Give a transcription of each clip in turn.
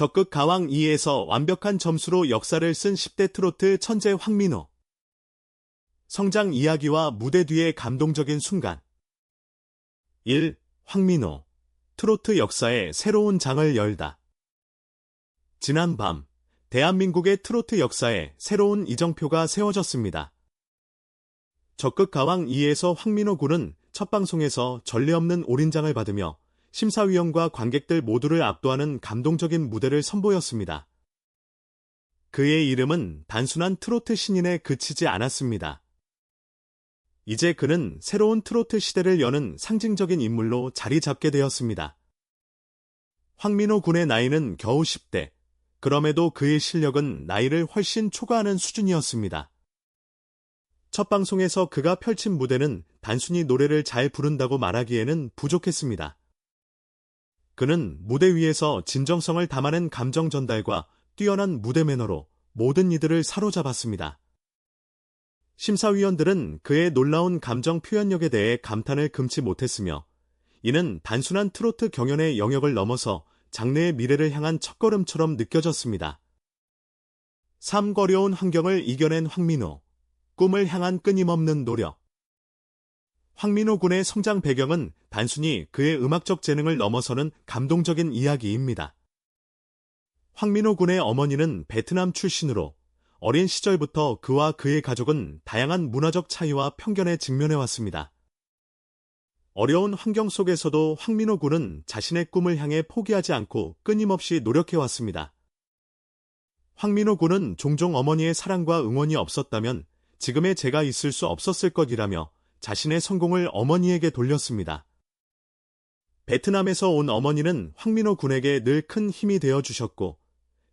적극 가왕 2에서 완벽한 점수로 역사를 쓴 10대 트로트 천재 황민호. 성장 이야기와 무대 뒤의 감동적인 순간. 1. 황민호. 트로트 역사의 새로운 장을 열다. 지난 밤, 대한민국의 트로트 역사에 새로운 이정표가 세워졌습니다. 적극 가왕 2에서 황민호 군은 첫 방송에서 전례 없는 올인장을 받으며 심사위원과 관객들 모두를 압도하는 감동적인 무대를 선보였습니다. 그의 이름은 단순한 트로트 신인에 그치지 않았습니다. 이제 그는 새로운 트로트 시대를 여는 상징적인 인물로 자리 잡게 되었습니다. 황민호 군의 나이는 겨우 10대, 그럼에도 그의 실력은 나이를 훨씬 초과하는 수준이었습니다. 첫 방송에서 그가 펼친 무대는 단순히 노래를 잘 부른다고 말하기에는 부족했습니다. 그는 무대 위에서 진정성을 담아낸 감정 전달과 뛰어난 무대 매너로 모든 이들을 사로잡았습니다. 심사위원들은 그의 놀라운 감정 표현력에 대해 감탄을 금치 못했으며 이는 단순한 트로트 경연의 영역을 넘어서 장래의 미래를 향한 첫걸음처럼 느껴졌습니다. 삶 거려운 환경을 이겨낸 황민호, 꿈을 향한 끊임없는 노력, 황민호 군의 성장 배경은 단순히 그의 음악적 재능을 넘어서는 감동적인 이야기입니다. 황민호 군의 어머니는 베트남 출신으로 어린 시절부터 그와 그의 가족은 다양한 문화적 차이와 편견에 직면해 왔습니다. 어려운 환경 속에서도 황민호 군은 자신의 꿈을 향해 포기하지 않고 끊임없이 노력해 왔습니다. 황민호 군은 종종 어머니의 사랑과 응원이 없었다면 지금의 제가 있을 수 없었을 것이라며 자신의 성공을 어머니에게 돌렸습니다. 베트남에서 온 어머니는 황민호 군에게 늘 큰 힘이 되어 주셨고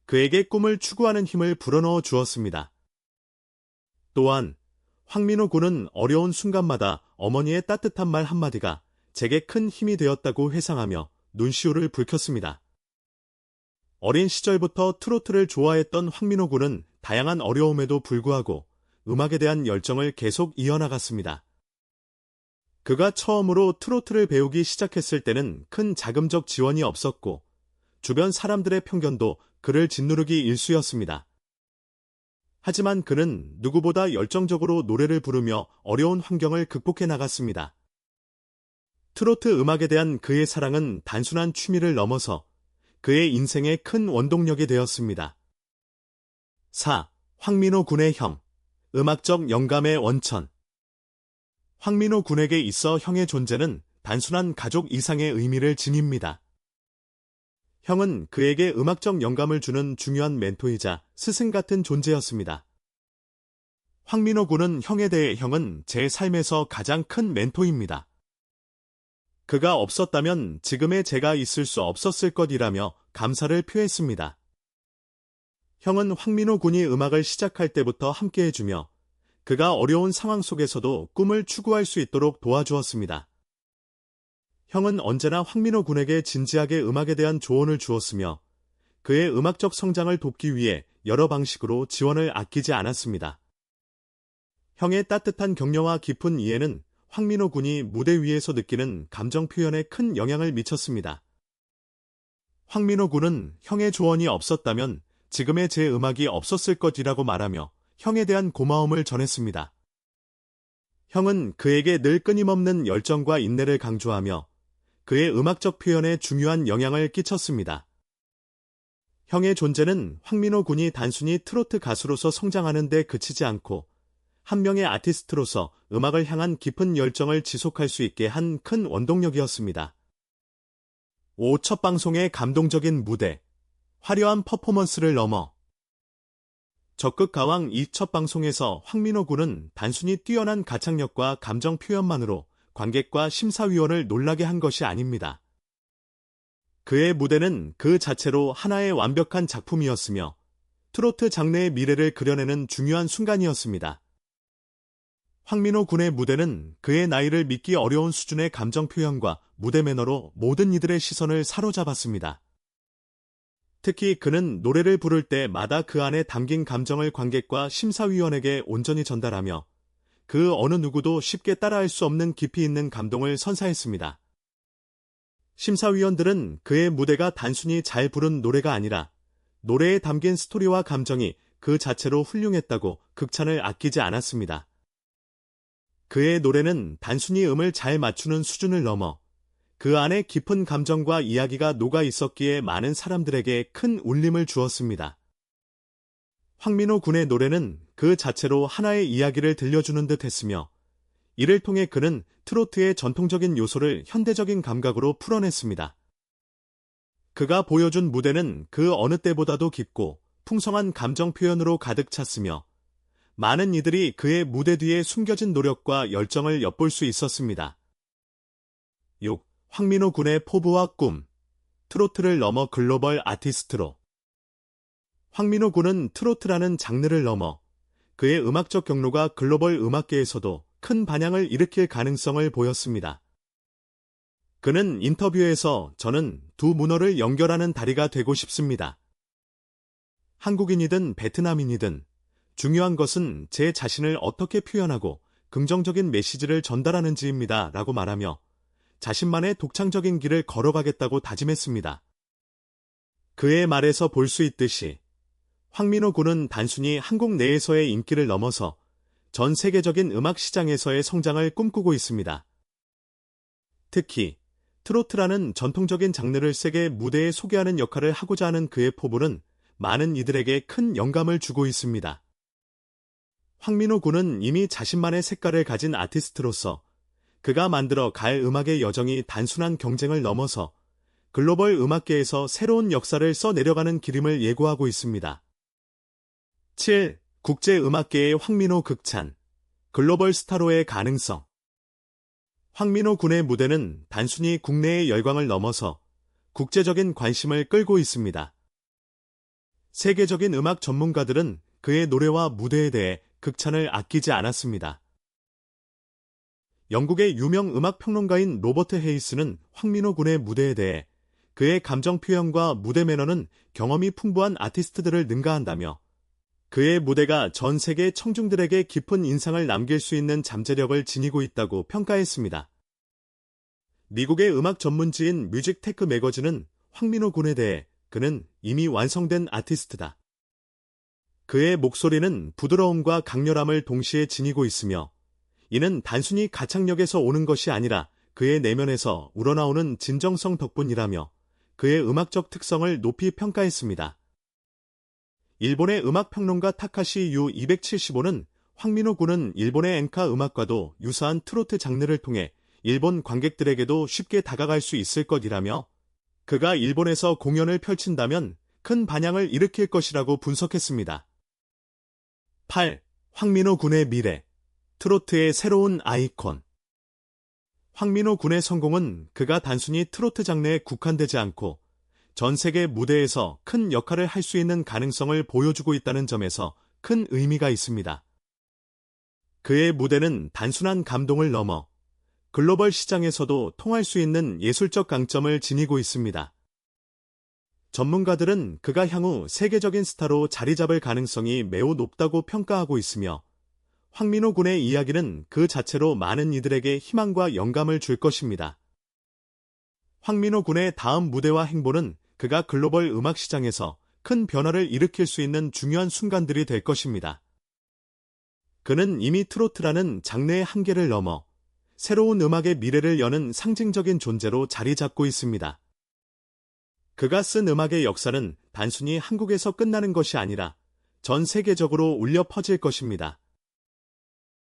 그에게 꿈을 추구하는 힘을 불어넣어 주었습니다. 또한 황민호 군은 어려운 순간마다 어머니의 따뜻한 말 한마디가 제게 큰 힘이 되었다고 회상하며 눈시울을 붉혔습니다. 어린 시절부터 트로트를 좋아했던 황민호 군은 다양한 어려움에도 불구하고 음악에 대한 열정을 계속 이어나갔습니다. 그가 처음으로 트로트를 배우기 시작했을 때는 큰 자금적 지원이 없었고 주변 사람들의 편견도 그를 짓누르기 일쑤였습니다. 하지만 그는 누구보다 열정적으로 노래를 부르며 어려운 환경을 극복해 나갔습니다. 트로트 음악에 대한 그의 사랑은 단순한 취미를 넘어서 그의 인생의 큰 원동력이 되었습니다. 4. 황민호 군의 형 음악적 영감의 원천 황민호 군에게 있어 형의 존재는 단순한 가족 이상의 의미를 지닙니다. 형은 그에게 음악적 영감을 주는 중요한 멘토이자 스승 같은 존재였습니다. 황민호 군은 형에 대해 형은 제 삶에서 가장 큰 멘토입니다. 그가 없었다면 지금의 제가 있을 수 없었을 것이라며 감사를 표했습니다. 형은 황민호 군이 음악을 시작할 때부터 함께해주며 그가 어려운 상황 속에서도 꿈을 추구할 수 있도록 도와주었습니다. 형은 언제나 황민호 군에게 진지하게 음악에 대한 조언을 주었으며 그의 음악적 성장을 돕기 위해 여러 방식으로 지원을 아끼지 않았습니다. 형의 따뜻한 격려와 깊은 이해는 황민호 군이 무대 위에서 느끼는 감정 표현에 큰 영향을 미쳤습니다. 황민호 군은 형의 조언이 없었다면 지금의 제 음악이 없었을 것이라고 말하며 형에 대한 고마움을 전했습니다. 형은 그에게 늘 끊임없는 열정과 인내를 강조하며 그의 음악적 표현에 중요한 영향을 끼쳤습니다. 형의 존재는 황민호 군이 단순히 트로트 가수로서 성장하는 데 그치지 않고 한 명의 아티스트로서 음악을 향한 깊은 열정을 지속할 수 있게 한 큰 원동력이었습니다. 5. 첫 방송의 감동적인 무대, 화려한 퍼포먼스를 넘어 적극 가왕 2첫 방송에서 황민호 군은 단순히 뛰어난 가창력과 감정 표현만으로 관객과 심사위원을 놀라게 한 것이 아닙니다. 그의 무대는 그 자체로 하나의 완벽한 작품이었으며 트로트 장르의 미래를 그려내는 중요한 순간이었습니다. 황민호 군의 무대는 그의 나이를 믿기 어려운 수준의 감정 표현과 무대 매너로 모든 이들의 시선을 사로잡았습니다. 특히 그는 노래를 부를 때마다 그 안에 담긴 감정을 관객과 심사위원에게 온전히 전달하며 그 어느 누구도 쉽게 따라할 수 없는 깊이 있는 감동을 선사했습니다. 심사위원들은 그의 무대가 단순히 잘 부른 노래가 아니라 노래에 담긴 스토리와 감정이 그 자체로 훌륭했다고 극찬을 아끼지 않았습니다. 그의 노래는 단순히 음을 잘 맞추는 수준을 넘어 그 안에 깊은 감정과 이야기가 녹아 있었기에 많은 사람들에게 큰 울림을 주었습니다. 황민호 군의 노래는 그 자체로 하나의 이야기를 들려주는 듯 했으며 이를 통해 그는 트로트의 전통적인 요소를 현대적인 감각으로 풀어냈습니다. 그가 보여준 무대는 그 어느 때보다도 깊고 풍성한 감정 표현으로 가득 찼으며 많은 이들이 그의 무대 뒤에 숨겨진 노력과 열정을 엿볼 수 있었습니다. 6. 황민호 군의 포부와 꿈 트로트를 넘어 글로벌 아티스트로 황민호 군은 트로트라는 장르를 넘어 그의 음악적 경로가 글로벌 음악계에서도 큰 반향을 일으킬 가능성을 보였습니다. 그는 인터뷰에서 저는 두 문화를 연결하는 다리가 되고 싶습니다. 한국인이든 베트남인이든 중요한 것은 제 자신을 어떻게 표현하고 긍정적인 메시지를 전달하는지입니다. 라고 말하며 자신만의 독창적인 길을 걸어가겠다고 다짐했습니다. 그의 말에서 볼 수 있듯이 황민호 군은 단순히 한국 내에서의 인기를 넘어서 전 세계적인 음악 시장에서의 성장을 꿈꾸고 있습니다. 특히 트로트라는 전통적인 장르를 세계 무대에 소개하는 역할을 하고자 하는 그의 포부는 많은 이들에게 큰 영감을 주고 있습니다. 황민호 군은 이미 자신만의 색깔을 가진 아티스트로서 그가 만들어 갈 음악의 여정이 단순한 경쟁을 넘어서 글로벌 음악계에서 새로운 역사를 써내려가는 기림을 예고하고 있습니다. 7. 국제음악계의 황민호 극찬 글로벌 스타로의 가능성 황민호 군의 무대는 단순히 국내의 열광을 넘어서 국제적인 관심을 끌고 있습니다. 세계적인 음악 전문가들은 그의 노래와 무대에 대해 극찬을 아끼지 않았습니다. 영국의 유명 음악 평론가인 로버트 헤이스는 황민호 군의 무대에 대해 그의 감정 표현과 무대 매너는 경험이 풍부한 아티스트들을 능가한다며 그의 무대가 전 세계 청중들에게 깊은 인상을 남길 수 있는 잠재력을 지니고 있다고 평가했습니다. 미국의 음악 전문지인 뮤직 테크 매거진은 황민호 군에 대해 그는 이미 완성된 아티스트다. 그의 목소리는 부드러움과 강렬함을 동시에 지니고 있으며 이는 단순히 가창력에서 오는 것이 아니라 그의 내면에서 우러나오는 진정성 덕분이라며 그의 음악적 특성을 높이 평가했습니다. 일본의 음악평론가 타카시 유 275는 황민호 군은 일본의 엔카 음악과도 유사한 트로트 장르를 통해 일본 관객들에게도 쉽게 다가갈 수 있을 것이라며 그가 일본에서 공연을 펼친다면 큰 반향을 일으킬 것이라고 분석했습니다. 8. 황민호 군의 미래 트로트의 새로운 아이콘 황민호 군의 성공은 그가 단순히 트로트 장르에 국한되지 않고 전 세계 무대에서 큰 역할을 할 수 있는 가능성을 보여주고 있다는 점에서 큰 의미가 있습니다. 그의 무대는 단순한 감동을 넘어 글로벌 시장에서도 통할 수 있는 예술적 강점을 지니고 있습니다. 전문가들은 그가 향후 세계적인 스타로 자리 잡을 가능성이 매우 높다고 평가하고 있으며 황민호 군의 이야기는 그 자체로 많은 이들에게 희망과 영감을 줄 것입니다. 황민호 군의 다음 무대와 행보는 그가 글로벌 음악 시장에서 큰 변화를 일으킬 수 있는 중요한 순간들이 될 것입니다. 그는 이미 트로트라는 장르의 한계를 넘어 새로운 음악의 미래를 여는 상징적인 존재로 자리 잡고 있습니다. 그가 쓴 음악의 역사는 단순히 한국에서 끝나는 것이 아니라 전 세계적으로 울려 퍼질 것입니다.